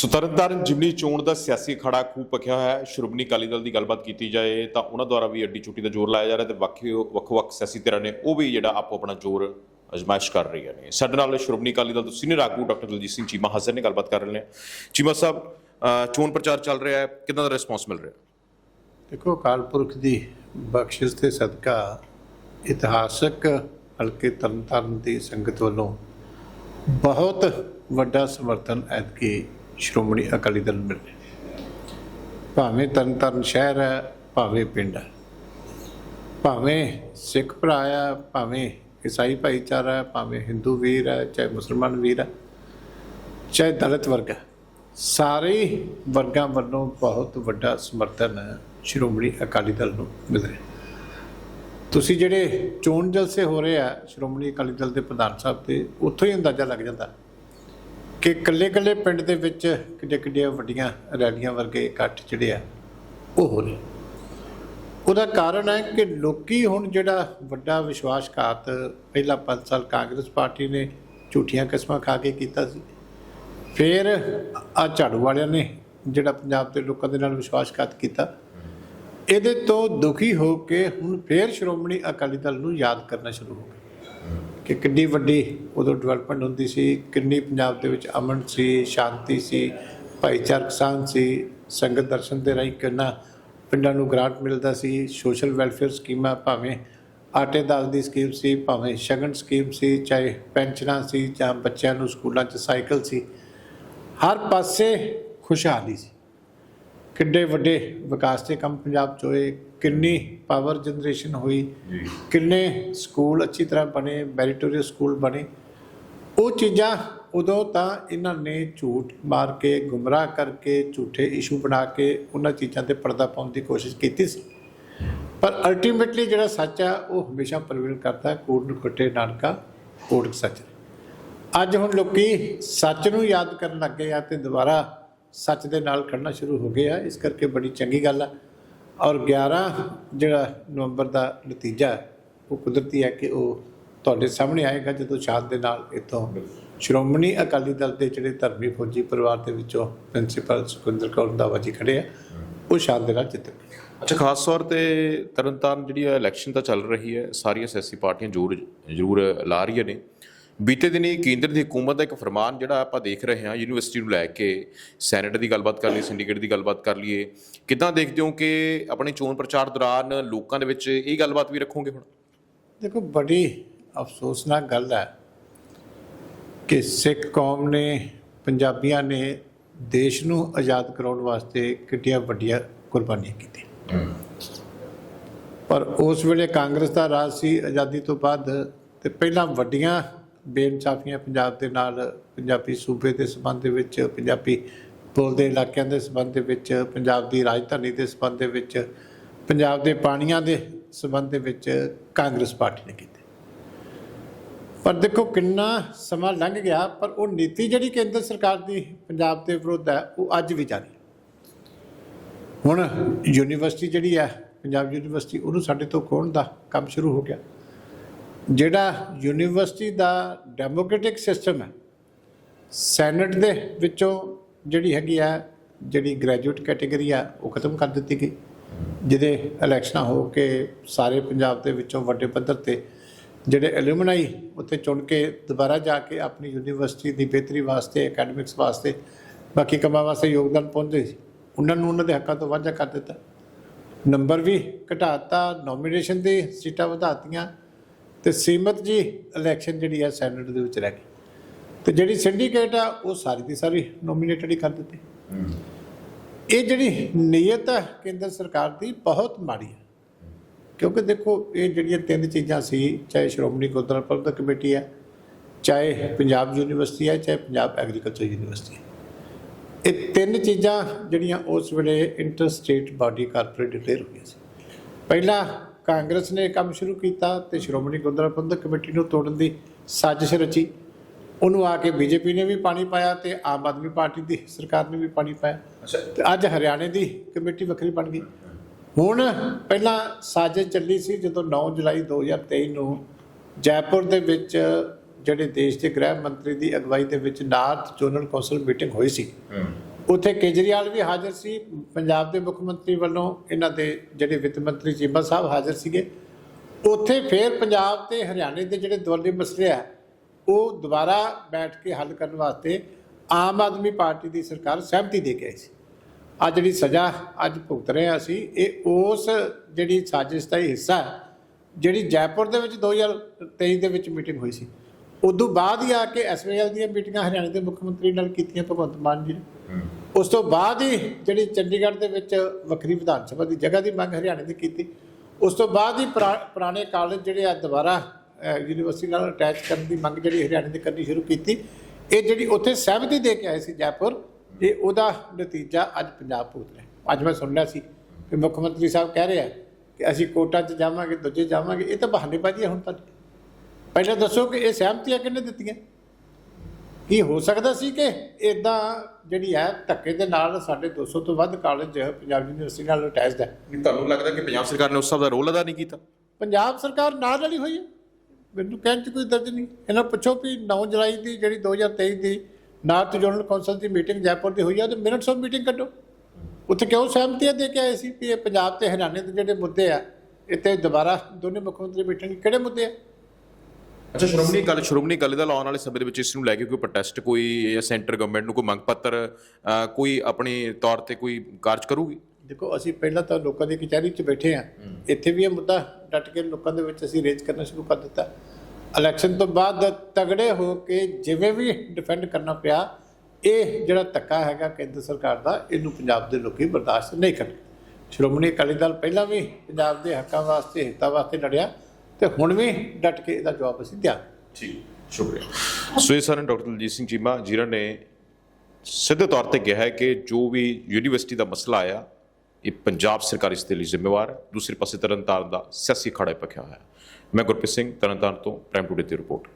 ਸੋ ਤਰਨਤਾਰਨ ਜਿਮਨੀ ਚੋਣ ਦਾ ਸਿਆਸੀ ਖੜਾ ਖੂਬ ਪੱਕਿਆ ਹੋਇਆ ਹੈ। ਸ਼੍ਰੋਮਣੀ ਅਕਾਲੀ ਦਲ ਦੀ ਗੱਲਬਾਤ ਕੀਤੀ ਜਾਏ ਤਾਂ ਉਹਨਾਂ ਦੁਆਰਾ ਵੀ ਅੱਡੀ ਚੁੱਟੀ ਦਾ ਜ਼ੋਰ ਲਾਇਆ ਜਾ ਰਿਹਾ ਤੇ ਬਾਕੀ ਵੱਖ-ਵੱਖ ਸਿਆਸੀ ਧਿਰਾਂ ਨੇ ਉਹ ਵੀ ਜਿਹੜਾ ਆਪੋ ਆਪਣਾ ਜ਼ੋਰ ਅਜ਼ਮਾਇਸ਼ ਕਰ ਰਹੀਆਂ ਨੇ। ਸਾਡੇ ਨਾਲ ਸ਼੍ਰੋਮਣੀ ਅਕਾਲੀ ਦਲ ਤੋਂ ਸੀਨੀਅਰ ਆਗੂ ਡਾਕਟਰ ਦਲਜੀਤ ਸਿੰਘ ਚੀਮਾ ਹਾਜ਼ਰ ਨੇ, ਗੱਲਬਾਤ ਕਰ ਰਹੇ ਨੇ। ਚੀਮਾ ਸਾਹਿਬ ਚੋਣ ਪ੍ਰਚਾਰ ਚੱਲ ਰਿਹਾ ਹੈ। ਕਿਦਾਂ ਦਾ ਰਿਸਪੌਂਸ ਮਿਲ ਰਿਹਾ? ਦੇਖੋ, ਅਕਾਲ ਪੁਰਖ ਦੀ ਬਖਸ਼ਿਸ਼ ਤੇ ਸਦਕਾ ਇਤਿਹਾਸਕ ਹਲਕੇ ਤਰਨਤਾਰਨ ਦੀ ਸੰਗਤ ਵੱਲੋਂ ਬਹੁਤ ਵੱਡਾ ਸਮਰਥਨ ਐਤਕੀ ਸ਼੍ਰੋਮਣੀ ਅਕਾਲੀ ਦਲ ਮਿਲ ਰਿਹਾ ਭਾਵੇਂ ਤਰਨਤਾਰਨ ਸ਼ਹਿਰ ਹੈ, ਭਾਵੇਂ ਪਿੰਡ ਹੈ। ਭਾਵੇਂ ਸਿੱਖ ਭਰਾ ਆ ਭਾਵੇਂ ਈਸਾਈ ਭਾਈਚਾਰਾ ਹੈ, ਭਾਵੇਂ ਹਿੰਦੂ ਵੀਰ ਹੈ, ਚਾਹੇ ਮੁਸਲਮਾਨ ਵੀਰ ਹੈ, ਚਾਹੇ ਦਲਿਤ ਵਰਗ ਹੈ। ਸਾਰੇ ਵਰਗਾਂ ਵੱਲੋਂ ਬਹੁਤ ਵੱਡਾ ਸਮਰਥਨ ਸ਼੍ਰੋਮਣੀ ਅਕਾਲੀ ਦਲ ਨੂੰ ਮਿਲ ਰਿਹਾ ਤੁਸੀਂ ਜਿਹੜੇ ਚੋਣ ਜਲਸੇ ਹੋ ਰਹੇ ਆ ਸ਼੍ਰੋਮਣੀ ਅਕਾਲੀ ਦਲ ਦੇ ਪ੍ਰਧਾਨ ਸਾਹਿਬ ਤੇ, ਉੱਥੋਂ ਹੀ ਅੰਦਾਜ਼ਾ ਲੱਗ ਜਾਂਦਾ। ਕਿ ਕੱਲੇ-ਕੱਲੇ ਪਿੰਡ ਦੇ ਵਿੱਚ ਕਿੱਡੇ-ਕਿੱਡੀਆਂ ਵੱਡੀਆਂ ਰੈਲੀਆਂ ਵਰਗੇ ਇਕੱਠ ਜਿਹੜੇ ਆ, ਉਹ ਹੋ ਰਹੇ ਉਹਦਾ ਕਾਰਨ ਹੈ ਕਿ ਲੋਕੀ ਹੁਣ ਜਿਹੜਾ ਵੱਡਾ ਵਿਸ਼ਵਾਸਘਾਤ, ਪਹਿਲਾ 5 ਸਾਲ ਕਾਂਗਰਸ ਪਾਰਟੀ ਨੇ ਝੂਠੀਆਂ ਕਿਸਮਾਂ ਖਾ ਕੇ ਕੀਤਾ ਸੀ, ਫਿਰ ਆ ਝਾੜੂ ਵਾਲਿਆਂ ਨੇ ਜਿਹੜਾ ਪੰਜਾਬ ਦੇ ਲੋਕਾਂ ਦੇ ਨਾਲ ਵਿਸ਼ਵਾਸਘਾਤ ਕੀਤਾ, ਇਹਦੇ ਤੋਂ ਦੁਖੀ ਹੋ ਕੇ ਹੁਣ ਫੇਰ ਸ਼੍ਰੋਮਣੀ ਅਕਾਲੀ ਦਲ ਨੂੰ ਯਾਦ ਕਰਨਾ ਸ਼ੁਰੂ ਹੋ ਗਿਆ ਕਿ ਕਿੰਨੀ ਵੱਡੀ ਉਦੋਂ ਡਿਵੈਲਪਮੈਂਟ ਹੁੰਦੀ ਸੀ, ਕਿੰਨੀ ਪੰਜਾਬ ਦੇ ਵਿੱਚ ਅਮਨ ਸੀ, ਸ਼ਾਂਤੀ ਸੀ, ਭਾਈਚਾਰਕ ਸਾਂਝ ਸੀ, ਸੰਗਤ ਦਰਸ਼ਨ ਦੇ ਰਾਹੀਂ ਕਿੰਨਾ ਪਿੰਡਾਂ ਨੂੰ ਗ੍ਰਾਂਟ ਮਿਲਦਾ ਸੀ ਸੋਸ਼ਲ ਵੈਲਫੇਅਰ ਸਕੀਮਾਂ ਭਾਵੇਂ ਆਟੇ ਦਾਲ ਦੀ ਸਕੀਮ ਸੀ, ਭਾਵੇਂ ਸ਼ਗਨ ਸਕੀਮ ਸੀ, ਚਾਹੇ ਪੈਨਸ਼ਨਾਂ ਸੀ ਜਾਂ ਬੱਚਿਆਂ ਨੂੰ ਸਕੂਲਾਂ 'ਚ ਸਾਈਕਲ ਸੀ, ਹਰ ਪਾਸੇ ਖੁਸ਼ਹਾਲੀ ਸੀ। ਕਿੰਨੇ ਵੱਡੇ ਵਿਕਾਸ ਦੇ ਕੰਮ ਪੰਜਾਬ 'ਚ ਹੋਏ ਕਿੰਨੀ ਪਾਵਰ ਜਨਰੇਸ਼ਨ ਹੋਈ ਕਿੰਨੇ ਸਕੂਲ ਅੱਛੀ ਤਰ੍ਹਾਂ ਬਣੇ ਮੈਰੀਟੋਰੀਅਸ ਸਕੂਲ ਬਣੇ। ਉਹ ਚੀਜ਼ਾਂ ਉਦੋਂ ਤਾਂ ਇਹਨਾਂ ਨੇ ਝੂਠ ਮਾਰ ਕੇ ਗੁੰਮਰਾਹ ਕਰਕੇ ਝੂਠੇ ਇਸ਼ੂ ਬਣਾ ਕੇ ਉਹਨਾਂ ਚੀਜ਼ਾਂ ਤੇ ਪਰਦਾ ਪਾਉਣ ਦੀ ਕੋਸ਼ਿਸ਼ ਕੀਤੀ ਸੀ। ਪਰ ਅਲਟੀਮੇਟਲੀ ਜਿਹੜਾ ਸੱਚ ਆ ਉਹ ਹਮੇਸ਼ਾ ਪ੍ਰਵੀਨ ਕਰਦਾ ਕੋਟ ਨੂੰ ਖੱਟੇ ਨਾਨਕਾ ਕੋਟ ਸੱਚ। ਅੱਜ ਹੁਣ ਲੋਕੀ ਸੱਚ ਨੂੰ ਯਾਦ ਕਰਨ ਲੱਗੇ ਆ ਤੇ ਦੁਬਾਰਾ ਸੱਚ ਦੇ ਨਾਲ ਖੜਨਾ ਸ਼ੁਰੂ ਹੋ ਗਏ ਆ ਇਸ ਕਰਕੇ ਬੜੀ ਚੰਗੀ ਗੱਲ ਆ। ਔਰ 11 ਜਿਹੜਾ ਨਵੰਬਰ ਦਾ ਨਤੀਜਾ, ਉਹ ਕੁਦਰਤੀ ਹੈ ਕਿ ਉਹ ਤੁਹਾਡੇ ਸਾਹਮਣੇ ਆਏਗਾ ਜਦੋਂ ਸ਼ਾਂਤ ਦੇ ਨਾਲ ਇਥੋਂ ਸ਼੍ਰੋਮਣੀ ਅਕਾਲੀ ਦਲ ਦੇ ਜਿਹੜੇ ਧਰਮੀ ਫੌਜੀ ਪਰਿਵਾਰ ਦੇ ਵਿੱਚੋਂ ਪ੍ਰਿੰਸੀਪਲ ਸੁਖਿੰਦਰ ਕੌਰ ਰੰਧਾਵਾ ਜੀ ਖੜੇ ਆ, ਉਹ ਸ਼ਾਂਤ ਦੇ ਨਾਲ ਜਿੱਤਣਗੇ ਅੱਛਾ, ਖਾਸ ਤੌਰ ਤੇ ਤਰਨਤਾਰਨ ਜਿਹੜੀ ਇਲੈਕਸ਼ਨ ਤਾਂ ਚੱਲ ਰਹੀ ਹੈ, ਸਾਰੀਆਂ ਸਿਆਸੀ ਪਾਰਟੀਆਂ ਜ਼ੋਰ ਜ਼ਰੂਰ ਲਾ ਰਹੀਆਂ ਨੇ। ਬੀਤੇ ਦਿਨੀ ਕੇਂਦਰ ਦੀ ਹਕੂਮਤ ਦਾ ਇੱਕ ਫਰਮਾਨ ਜਿਹੜਾ ਆਪਾਂ ਦੇਖ ਰਹੇ ਹਾਂ ਯੂਨੀਵਰਸਿਟੀ ਨੂੰ ਲੈ ਕੇ ਸੈਨੇਟ ਦੀ ਗੱਲਬਾਤ ਕਰ ਲਈ ਸਿੰਡੀਕੇਟ ਦੀ ਗੱਲਬਾਤ ਕਰ ਲਈਏ ਕਿੱਦਾਂ ਦੇਖਦੇ ਹੋ ਕਿ ਆਪਣੇ ਚੋਣ ਪ੍ਰਚਾਰ ਦੌਰਾਨ ਲੋਕਾਂ ਦੇ ਵਿੱਚ ਇਹ ਗੱਲਬਾਤ ਵੀ ਰੱਖੋਗੇ ਹੁਣ? ਦੇਖੋ ਬੜੀ ਅਫਸੋਸਨਾਕ ਗੱਲ ਹੈ ਕਿ ਸਿੱਖ ਕੌਮ ਨੇ ਪੰਜਾਬੀਆਂ ਨੇ ਦੇਸ਼ ਨੂੰ ਆਜ਼ਾਦ ਕਰਾਉਣ ਵਾਸਤੇ ਕਿੰਨੀਆਂ ਵੱਡੀਆਂ ਕੁਰਬਾਨੀਆਂ ਕੀਤੀਆਂ। ਪਰ ਉਸ ਵੇਲੇ ਕਾਂਗਰਸ ਦਾ ਰਾਜ ਸੀ ਆਜ਼ਾਦੀ ਤੋਂ ਬਾਅਦ ਤੇ ਪਹਿਲਾਂ ਵੱਡੀਆਂ ਬੇਇਨਸਾਫੀਆਂ ਪੰਜਾਬ ਦੇ ਨਾਲ, ਪੰਜਾਬੀ ਸੂਬੇ ਦੇ ਸੰਬੰਧ ਦੇ ਵਿੱਚ, ਪੰਜਾਬੀ ਬੋਲਦੇ ਇਲਾਕਿਆਂ ਦੇ ਸੰਬੰਧ ਦੇ ਵਿੱਚ, ਪੰਜਾਬ ਦੀ ਰਾਜਧਾਨੀ ਦੇ ਸੰਬੰਧ ਦੇ ਵਿੱਚ, ਪੰਜਾਬ ਦੇ ਪਾਣੀਆਂ ਦੇ ਸੰਬੰਧ ਦੇ ਵਿੱਚ ਕਾਂਗਰਸ ਪਾਰਟੀ ਨੇ ਕੀਤੀ। ਪਰ ਦੇਖੋ ਕਿੰਨਾ ਸਮਾਂ ਲੰਘ ਗਿਆ, ਪਰ ਉਹ ਨੀਤੀ ਜਿਹੜੀ ਕੇਂਦਰ ਸਰਕਾਰ ਦੀ ਪੰਜਾਬ ਦੇ ਵਿਰੁੱਧ ਹੈ, ਉਹ ਅੱਜ ਵੀ ਜਾਰੀ ਹੁਣ ਯੂਨੀਵਰਸਿਟੀ ਜਿਹੜੀ ਹੈ, ਪੰਜਾਬ ਯੂਨੀਵਰਸਿਟੀ, ਉਹਨੂੰ ਸਾਡੇ ਤੋਂ ਖੋਣ ਦਾ ਕੰਮ ਸ਼ੁਰੂ ਹੋ ਗਿਆ। ਜਿਹੜਾ ਯੂਨੀਵਰਸਿਟੀ ਦਾ ਡੈਮੋਕ੍ਰੈਟਿਕ ਸਿਸਟਮ ਹੈ, ਸੈਨੇਟ ਦੇ ਵਿੱਚੋਂ ਜਿਹੜੀ ਹੈਗੀ ਆ, ਜਿਹੜੀ ਗ੍ਰੈਜੂਏਟ ਕੈਟੇਗਰੀ ਆ, ਉਹ ਖਤਮ ਕਰ ਦਿੱਤੀ ਗਈ। ਜਿਹਦੇ ਇਲੈਕਸ਼ਨਾਂ ਹੋ ਕੇ ਸਾਰੇ ਪੰਜਾਬ ਦੇ ਵਿੱਚੋਂ ਵੱਡੇ ਪੱਧਰ ਤੇ ਜਿਹੜੇ ਐਲੂਮਨਾਈ ਉੱਥੇ ਚੁਣ ਕੇ ਦੁਬਾਰਾ ਜਾ ਕੇ ਆਪਣੀ ਯੂਨੀਵਰਸਿਟੀ ਦੀ ਬਿਹਤਰੀ ਵਾਸਤੇ ਅਕੈਡਮਿਕਸ ਵਾਸਤੇ, ਬਾਕੀ ਕੰਮਾਂ ਵਾਸਤੇ ਯੋਗਦਾਨ ਪਾਉਂਦੇ ਸੀ, ਉਹਨਾਂ ਨੂੰ ਉਹਨਾਂ ਦੇ ਹੱਕਾਂ ਤੋਂ ਵਾਂਝਾ ਕਰ ਦਿੱਤਾ। ਨੰਬਰ ਵੀ ਘਟਾਤਾ ਨੋਮੀਨੇਸ਼ਨ ਦੀ ਸੀਟਾਂ ਵਧਾਤੀਆਂ। ਤੇ ਸੀਮਤ ਜੀ ਇਲੈਕਸ਼ਨ ਜਿਹੜੀ ਹੈ ਸੈਨੇਟ ਦੇ ਵਿੱਚ ਰਹਿ ਗਈ। ਤੇ ਜਿਹੜੀ ਸਿੰਡੀਕੇਟ ਆ ਉਹ ਸਾਰੀ ਦੀ ਸਾਰੀ ਨੋਮੀਨੇਟਡ ਹੀ ਕਰ ਦਿੱਤੀ। ਇਹ ਜਿਹੜੀ ਨੀਅਤ ਹੈ ਕੇਂਦਰ ਸਰਕਾਰ ਦੀ ਬਹੁਤ ਮਾੜੀ ਹੈ ਕਿਉਂਕਿ ਦੇਖੋ ਇਹ ਜਿਹੜੀਆਂ ਤਿੰਨ ਚੀਜ਼ਾਂ ਸੀ ਚਾਹੇ ਸ਼੍ਰੋਮਣੀ ਗੁਰਦੁਆਰਾ ਪ੍ਰਬੰਧਕ ਕਮੇਟੀ ਹੈ ਚਾਹੇ ਪੰਜਾਬ ਯੂਨੀਵਰਸਿਟੀ ਹੈ ਚਾਹੇ ਪੰਜਾਬ ਐਗਰੀਕਲਚਰ ਯੂਨੀਵਰਸਿਟੀ ਹੈ ਇਹ ਤਿੰਨ ਚੀਜ਼ਾਂ ਜਿਹੜੀਆਂ ਉਸ ਵੇਲੇ inter state body corporate declare ਹੋਈਆਂ ਸੀ। ਪਹਿਲਾਂ ਕਾਂਗਰਸ ਨੇ ਕੰਮ ਸ਼ੁਰੂ ਕੀਤਾ ਤੇ ਸ਼੍ਰੋਮਣੀ ਗੁਰਦੁਆਰਾ ਪ੍ਰਬੰਧਕ ਕਮੇਟੀ ਨੂੰ ਤੋੜਨ ਦੀ ਸਾਜ਼ਿਸ਼ ਰਚੀ। ਉਹਨੂੰ ਆ ਕੇ ਬੀਜੇਪੀ ਨੇ ਵੀ ਪਾਣੀ ਪਾਇਆ ਤੇ ਆਮ ਆਦਮੀ ਪਾਰਟੀ ਦੀ ਸਰਕਾਰ ਨੇ ਵੀ ਪਾਣੀ ਪਾਇਆ। ਤੇ ਅੱਜ ਹਰਿਆਣੇ ਦੀ ਕਮੇਟੀ ਵੱਖਰੀ ਬਣ ਗਈ। ਹੁਣ ਪਹਿਲਾਂ ਸਾਜ਼ਿਸ਼ ਚੱਲੀ ਸੀ ਜਦੋਂ 9 ਜੁਲਾਈ 2023 ਨੂੰ ਜੈਪੁਰ ਦੇ ਵਿੱਚ ਜਿਹੜੇ ਦੇਸ਼ ਦੇ ਗ੍ਰਹਿ ਮੰਤਰੀ ਦੀ ਅਗਵਾਈ ਦੇ ਵਿੱਚ ਨਾਰਥ ਜ਼ੋਨਲ ਕੌਂਸਲ ਮੀਟਿੰਗ ਹੋਈ ਸੀ। ਉੱਥੇ ਕੇਜਰੀਵਾਲ ਵੀ ਹਾਜ਼ਰ ਸੀ। ਪੰਜਾਬ ਦੇ ਮੁੱਖ ਮੰਤਰੀ ਵੱਲੋਂ ਇਹਨਾਂ ਦੇ ਜਿਹੜੇ ਵਿੱਤ ਮੰਤਰੀ ਚੀਮਾ ਸਾਹਿਬ ਹਾਜ਼ਰ ਸੀਗੇ। ਉੱਥੇ ਫੇਰ ਪੰਜਾਬ ਤੇ ਹਰਿਆਣੇ ਦੇ ਜਿਹੜੇ ਦੁਆਲੇ ਮਸਲੇ ਆ, ਉਹ ਦੁਬਾਰਾ ਬੈਠ ਕੇ ਹੱਲ ਕਰਨ ਵਾਸਤੇ ਆਮ ਆਦਮੀ ਪਾਰਟੀ ਦੀ ਸਰਕਾਰ ਸਹਿਮਤੀ ਦੇ ਕੇ ਆਈ ਸੀ। ਆ ਜਿਹੜੀ ਸਜ਼ਾ ਅੱਜ ਭੁਗਤ ਰਹੇ ਹਾਂ ਅਸੀਂ, ਇਹ ਉਸ ਜਿਹੜੀ ਸਾਜ਼ਿਸ਼ ਦਾ ਹੀ ਹਿੱਸਾ ਹੈ, ਜਿਹੜੀ ਜੈਪੁਰ ਦੇ ਵਿੱਚ 2023 ਦੇ ਵਿੱਚ ਮੀਟਿੰਗ ਹੋਈ ਸੀ। ਉਦੋਂ ਬਾਅਦ ਹੀ ਆ ਕੇ ਐਸਵਾਈਐਲ ਦੀਆਂ ਮੀਟਿੰਗਾਂ ਹਰਿਆਣਾ ਦੇ ਮੁੱਖ ਮੰਤਰੀ ਨਾਲ ਕੀਤੀਆਂ, ਭਗਵੰਤ ਮਾਨ ਜੀ ਨੇ। ਉਸ ਤੋਂ ਬਾਅਦ ਹੀ ਜਿਹੜੀ ਚੰਡੀਗੜ੍ਹ ਦੇ ਵਿੱਚ ਵੱਖਰੀ ਵਿਧਾਨ ਸਭਾ ਦੀ ਜਗ੍ਹਾ ਦੀ ਮੰਗ ਹਰਿਆਣੇ ਦੀ ਕੀਤੀ। ਉਸ ਤੋਂ ਬਾਅਦ ਹੀ ਪੁਰਾ- ਪੁਰਾਣੇ ਕਾਲਜ ਜਿਹੜੇ ਆ ਦੁਬਾਰਾ ਯੂਨੀਵਰਸਿਟੀ ਨਾਲ ਅਟੈਚ ਕਰਨ ਦੀ ਮੰਗ ਜਿਹੜੀ ਹਰਿਆਣੇ ਦੀ ਕਰਨੀ ਸ਼ੁਰੂ ਕੀਤੀ। ਇਹ ਜਿਹੜੀ ਉੱਥੇ ਸਹਿਮਤੀ ਦੇ ਕੇ ਆਏ ਸੀ ਜੈਪੁਰ, ਇਹ ਉਹਦਾ ਨਤੀਜਾ ਅੱਜ ਪੰਜਾਬ ਭੁਗਤ ਰਿਹਾ ਅੱਜ ਮੈਂ ਸੁਣ ਲਿਆ ਸੀ ਕਿ ਮੁੱਖ ਮੰਤਰੀ ਸਾਹਿਬ ਕਹਿ ਰਿਹਾ ਕਿ ਅਸੀਂ ਕੋਟਾ 'ਚ ਜਾਵਾਂਗੇ, ਦੂਜੇ ਜਾਵਾਂਗੇ, ਇਹ ਤਾਂ ਬਹਾਨੇਬਾਜ਼ੀ ਹੈ ਹੁਣ ਤੱਕ ਪਹਿਲਾਂ ਦੱਸੋ ਕਿ ਇਹ ਸਹਿਮਤੀਆਂ ਕਿਹਨੇ ਦਿੱਤੀਆਂ? ਕੀ ਹੋ ਸਕਦਾ ਸੀ ਕਿ ਇਦਾਂ ਜਿਹੜੀ ਹੈ ਧੱਕੇ ਦੇ ਨਾਲ ਸਾਡੇ 200 ਤੋਂ ਵੱਧ ਕਾਲਜ ਪੰਜਾਬ ਯੂਨੀਵਰਸਿਟੀ ਨਾਲ ਅਟੈਚਡ ਹੈ। ਤੁਹਾਨੂੰ ਲੱਗਦਾ ਕਿ ਪੰਜਾਬ ਸਰਕਾਰ ਨੇ ਉਸ ਹਿਸਾਬ ਦਾ ਰੋਲ ਅਦਾ ਨਹੀਂ ਕੀਤਾ? ਪੰਜਾਬ ਸਰਕਾਰ ਨਾਲ ਰਲੀ ਹੋਈ ਹੈ। ਮੈਨੂੰ ਕਹਿਣ 'ਚ ਕੋਈ ਦਰਜ ਨਹੀਂ। ਇਹਨਾਂ ਪੁੱਛੋ ਵੀ 9 ਜੁਲਾਈ ਦੀ ਜਿਹੜੀ 2023 ਦੀ ਨਾਰਥ ਜਨਰਲ ਕੌਂਸਲ ਦੀ ਮੀਟਿੰਗ ਜੈਪੁਰ ਦੀ ਹੋਈ ਹੈ ਉਹਦੇ ਮਿੰਟਸ ਆਫ ਮੀਟਿੰਗ ਕੱਢੋ। ਉੱਥੇ ਕਿਉਂ ਸਹਿਮਤੀਆਂ ਦੇ ਕੇ ਆਏ ਸੀ ਵੀ ਇਹ ਪੰਜਾਬ ਤੇ ਹਰਿਆਣੇ ਦੇ ਜਿਹੜੇ ਮੁੱਦੇ ਆ ਇੱਥੇ ਦੁਬਾਰਾ ਦੋਨੇ ਮੁੱਖ ਮੰਤਰੀ ਬੈਠਣਗੇ ਕਿਹੜੇ ਮੁੱਦੇ ਆ? ਅੱਛਾ ਸ਼੍ਰੋਮਣੀ ਅਕਾਲੀ ਸ਼੍ਰੋਮਣੀ ਅਕਾਲੀ ਦਲ ਆਉਣ ਵਾਲੇ ਸਮੇਂ ਦੇ ਵਿੱਚ ਇਸ ਨੂੰ ਲੈ ਕੇ ਕੋਈ ਪ੍ਰੋਟੈਸਟ ਕੋਈ ਜਾਂ ਸੈਂਟਰ ਗਵਰਨਮੈਂਟ ਨੂੰ ਕੋਈ ਮੰਗ ਪੱਤਰ ਕੋਈ ਆਪਣੇ ਤੌਰ ਤੇ ਕੋਈ ਕਾਰਜ ਕਰੂਗੀ? ਦੇਖੋ ਅਸੀਂ ਪਹਿਲਾਂ ਤਾਂ ਲੋਕਾਂ ਦੀ ਕਚਹਿਰੀ 'ਚ ਬੈਠੇ ਆ ਇੱਥੇ ਵੀ ਇਹ ਮੁੱਦਾ ਡਟ ਕੇ ਲੋਕਾਂ ਦੇ ਵਿੱਚ ਅਸੀਂ ਰੇਜ਼ ਕਰਨਾ ਸ਼ੁਰੂ ਕਰ ਦਿੱਤਾ। ਇਲੈਕਸ਼ਨ ਤੋਂ ਬਾਅਦ ਤਗੜੇ ਹੋ ਕੇ ਜਿਵੇਂ ਵੀ ਡਿਫੈਂਡ ਕਰਨਾ ਪਿਆ ਇਹ ਜਿਹੜਾ ਧੱਕਾ ਹੈਗਾ ਕੇਂਦਰ ਸਰਕਾਰ ਦਾ ਇਹਨੂੰ ਪੰਜਾਬ ਦੇ ਲੋਕੀ ਬਰਦਾਸ਼ਤ ਨਹੀਂ ਕਰਨਗੇ। ਸ਼੍ਰੋਮਣੀ ਅਕਾਲੀ ਦਲ ਪਹਿਲਾਂ ਵੀ ਪੰਜਾਬ ਦੇ ਹੱਕਾਂ ਵਾਸਤੇ ਹਿੱਤਾਂ ਵਾਸਤੇ ਲੜਿਆ। ਤੇ ਹੁਣ ਵੀ ਡਟ ਕੇ ਇਹਦਾ ਜਵਾਬ ਅਸੀਂ ਦਿਆਂਗੇ। ਠੀਕ, ਸ਼ੁਕਰੀਆ। ਸੋ ਇਹ ਸਨ ਡਾਕਟਰ ਦਲਜੀਤ ਸਿੰਘ ਚੀਮਾ ਜਿਨ੍ਹਾਂ ਨੇ ਸਿੱਧੇ ਤੌਰ ਤੇ ਕਿਹਾ ਹੈ ਕਿ ਜੋ ਵੀ ਯੂਨੀਵਰਸਿਟੀ ਦਾ ਮਸਲਾ ਆਇਆ, ਇਹ ਪੰਜਾਬ ਸਰਕਾਰ ਇਸ ਦੇ ਲਈ ਜ਼ਿੰਮੇਵਾਰ ਹੈ। ਦੂਸਰੇ ਪਾਸੇ ਤਰਨਤਾਰਨ ਦਾ ਸਿਆਸੀ ਖੜਾ ਪੱਖਿਆ ਹੋਇਆ ਹੈ। ਮੈਂ ਗੁਰਪ੍ਰੀਤ ਸਿੰਘ, ਤਰਨਤਾਰਨ ਤੋਂ ਪ੍ਰਾਈਮ ਟੂਡੇ ਦੀ ਰਿਪੋਰਟ।